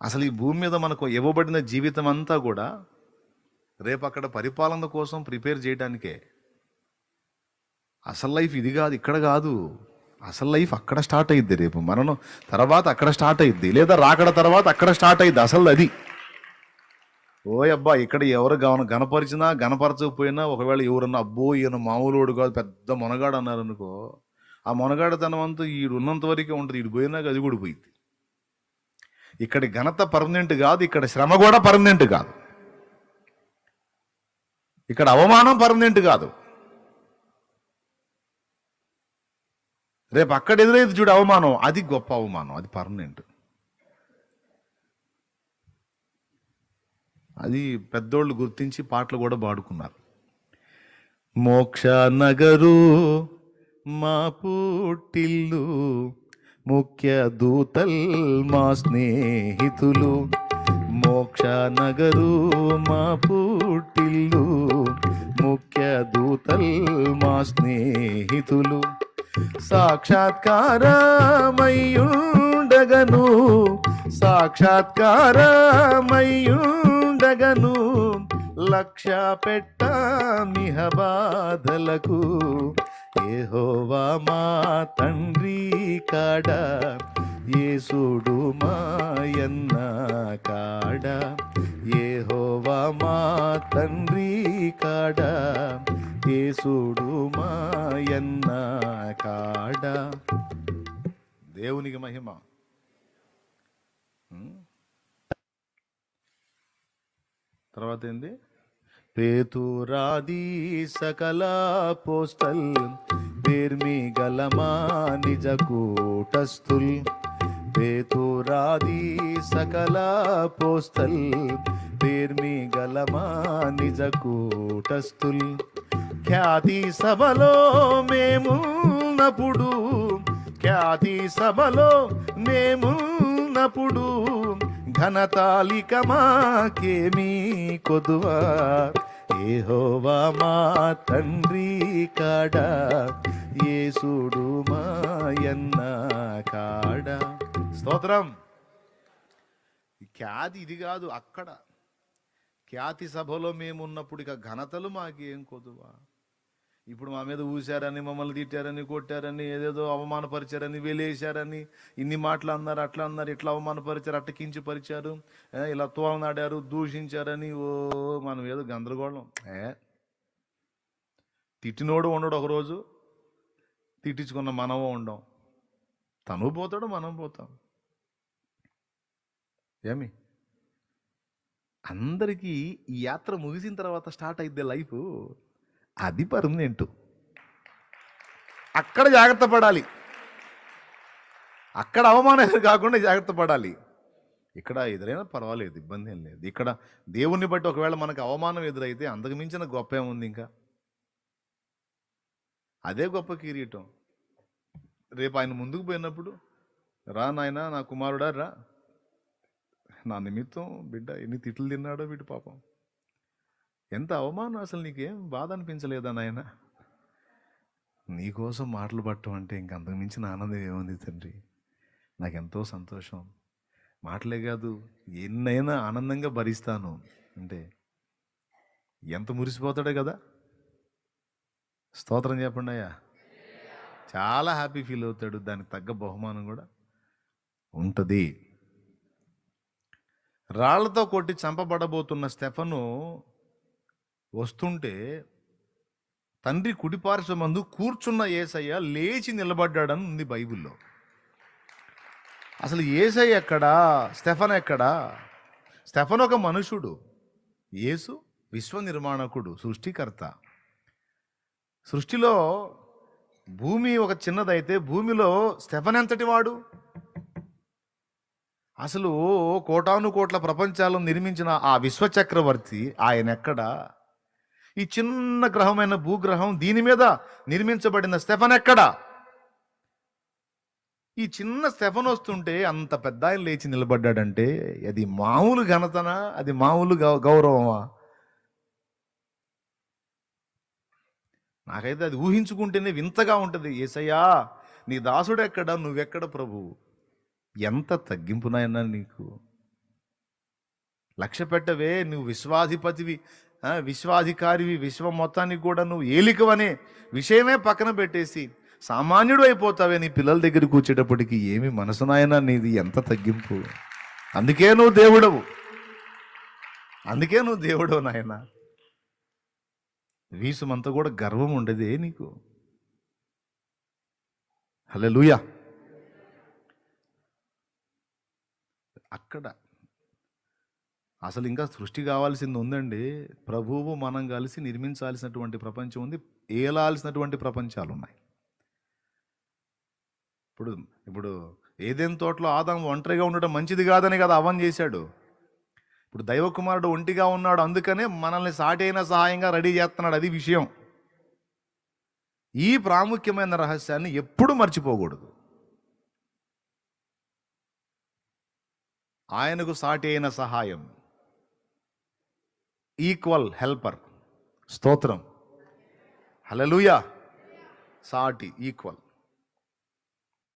అసలు ఈ భూమి మీద మనకు ఇవ్వబడిన జీవితం అంతా కూడా రేపు అక్కడ పరిపాలన కోసం ప్రిపేర్ చేయడానికే. అసలు లైఫ్ ఇది కాదు ఇక్కడ కాదు. అసలు లైఫ్ అక్కడ స్టార్ట్ అయ్యిద్ది రేపు. మరణం తర్వాత అక్కడ స్టార్ట్ అయ్యిద్ది లేదా రాకడ తర్వాత అక్కడ స్టార్ట్ అయ్యిద్ది అసలు అది. ఓ అబ్బా ఇక్కడ ఎవరు గమన గనపరిచినా గనపరచకపోయినా ఒకవేళ ఎవరన్నా అబ్బో ఈయన మామూలుడు కాదు పెద్ద మునగాడు అన్నారు అనుకో ఆ మొనగాడతనం అంతా ఈడు ఉన్నంత వరకే ఉంటుంది ఈడు పోయినాక అది కూడా పోయింది ఇక్కడ ఘనత పర్మనెంట్ కాదు ఇక్కడ శ్రమ కూడా పర్మనెంట్ కాదు. ఇక్కడ అవమానం పర్మనెంట్ కాదు. రేపు అక్కడ ఎదురైతే చూడు అవమానం అది గొప్ప అవమానం అది పర్మనెంట్. అది పెద్దోళ్ళు గుర్తించి పాటలు కూడా పాడుకున్నారు. మోక్ష నగరు మా పుట్టిల్లు ముఖ్య దూతల్ మా స్నేహితులు మోక్ష నగరు మా పుట్టిల్లు. ముఖ్య దూతల్ మా స్నేహితులు సాక్షాత్కారమయ్యుండగను. సాక్షాత్కారమయ్యుండగను లక్ష్య పెట్ట మిహ బాధలకు. ఏహోవా మా తండ్రి కాడ ఏసుడు మాయన్న కాడ. ఏహోవా మా తండ్రి కాడ ఏసుడు మాయన్న కాడ. దేవునికి మహిమ. తర్వాత ఏంది? పేతురాది సకల పోస్టల్ పేర్మి గలమా నిజ కూటస్థుల్ పేతురాది సకల పోస్టల్ పేర్మి గలమా నిజ కూటస్థుల్ ఖ్యాతి సభలో మేము నప్పుడు ఖ్యాతి సభలో మేము నప్పుడు మాకేమీ కొదువా? ఏహోవా మా తండ్రి కాడ? యేసుడు మాయన్న కాడ? స్తోత్రం. ఖ్యాతి ఇది కాదు అక్కడ. ఖ్యాతి సభలో మేము ఉన్నప్పుడు ఇక ఘనతలు మాకేం కొదువా? ఇప్పుడు మా మీద ఊశారని మమ్మల్ని తిట్టారని కొట్టారని ఏదేదో అవమానపరిచారని వెలేశారని ఇన్ని మాటలు అన్నారు అట్లా అన్నారు ఇట్లా అవమానపరిచారు అట్ట కించపరిచారు ఇలా తోలనాడారు దూషించారని ఓ మనం ఏదో గందరగోళం. ఏ తిట్టినోడు ఉండడు ఒకరోజు తిట్టించుకున్న మనము ఉండం. తను పోతాడు మనం పోతాం. ఏమి? అందరికీ ఈ యాత్ర ముగిసిన తర్వాత స్టార్ట్ అయిద్ది లైఫ్. అది పర్మనెంట్ అక్కడ జాగ్రత్త పడాలి. అక్కడ అవమానం ఎదురు కాకుండా జాగ్రత్త పడాలి. ఇక్కడ ఎదురైనా పర్వాలేదు ఇబ్బంది ఏం లేదు. ఇక్కడ దేవుణ్ణి బట్టి ఒకవేళ మనకు అవమానం ఎదురైతే అంతకు మించిన గొప్ప ఏముంది ఇంకా? అదే గొప్ప కిరీటం. రేపు ఆయన ముందుకు పోయినప్పుడు రా నాయనా నా కుమారుడా రా. నా నిమిత్తం బిడ్డ ఎన్ని తిట్లు తిన్నాడో వీటి పాపం. ఎంత అవమానం అసలు నీకేం బాధ అనిపించలేదా నాయన నీకోసం మాటలు పట్టడం అంటే ఇంక అంతకు మించిన ఆనందం ఏముంది తండ్రి? నాకెంతో సంతోషం. మాటలే కాదు ఎన్నైనా ఆనందంగా భరిస్తాను. అంటే ఎంత మురిసిపోతాడే కదా? స్తోత్రం చెప్పండి అయ్యా. చాలా హ్యాపీ ఫీల్ అవుతాడు దానికి తగ్గ బహుమానం కూడా ఉంటుంది. రాళ్ళతో కొట్టి చంపబడబోతున్న స్టెఫను వస్తుంటే తండ్రి కుడిపార్శ్వమందు కూర్చున్న ఏసయ్య లేచి నిలబడ్డాడని ఉంది బైబిల్లో. అసలు ఏసయ్య ఎక్కడా? స్టెఫన్ ఎక్కడా? స్టెఫన్ ఒక మనుషుడు. యేసు విశ్వ నిర్మాణకుడు సృష్టికర్త. సృష్టిలో భూమి ఒక చిన్నదైతే భూమిలో స్టెఫన్ ఎంతటి వాడు? అసలు కోటాను కోట్ల ప్రపంచాలను నిర్మించిన ఆ విశ్వచక్రవర్తి ఆయన ఎక్కడా ఈ చిన్న గ్రహమైన భూగ్రహం దీని మీద నిర్మించబడిన స్టెఫన్ ఎక్కడ? ఈ చిన్న స్టెఫన్ వస్తుంటే అంత పెద్ద ఆయన లేచి నిలబడ్డాడంటే అది మామూలు ఘనతనా? అది మామూలు గౌ- గౌరవమా? నాకైతే అది ఊహించుకుంటేనే వింతగా ఉంటుంది. ఏసయ్యా నీ దాసుడు ఎక్కడ? నువ్వెక్కడ ప్రభు? ఎంత తగ్గింపునాయన్నా నీకు? లక్ష్య పెట్టవే నువ్వు విశ్వాధిపతివి. విశ్వాధికారివి విశ్వం మొత్తానికి కూడా నువ్వు ఏలికవనే విషయమే పక్కన పెట్టేసి సామాన్యుడు అయిపోతావే నీ పిల్లల దగ్గర కూర్చేటప్పటికి ఏమి మనసు నాయనా నీది? ఎంత తగ్గింపు? అందుకే నువ్వు దేవుడవు. అందుకే నువ్వు దేవుడవు నాయన. వీసుమంతా కూడా గర్వం ఉండదే నీకు? హలో అక్కడ అసలు ఇంకా సృష్టి కావాల్సింది ఉందండి ప్రభువు మనం కలిసి నిర్మించాల్సినటువంటి ప్రపంచం ఉంది. ఏలాల్సినటువంటి ప్రపంచాలు ఉన్నాయి ఇప్పుడు ఇప్పుడు ఏదేం తోటలో ఆదాం ఒంటరిగా ఉండడం మంచిది కాదని కదా అవన్ చేశాడు. ఇప్పుడు దైవకుమారుడు ఒంటిగా ఉన్నాడు అందుకనే మనల్ని సాటి అయిన సహాయంగా రెడీ చేస్తున్నాడు అది విషయం. ఈ ప్రాముఖ్యమైన రహస్యాన్ని ఎప్పుడు మర్చిపోకూడదు. ఆయనకు సాటి అయిన సహాయం. Equal helper. స్తోత్రం. హలలుయా సాటి ఈక్వల్.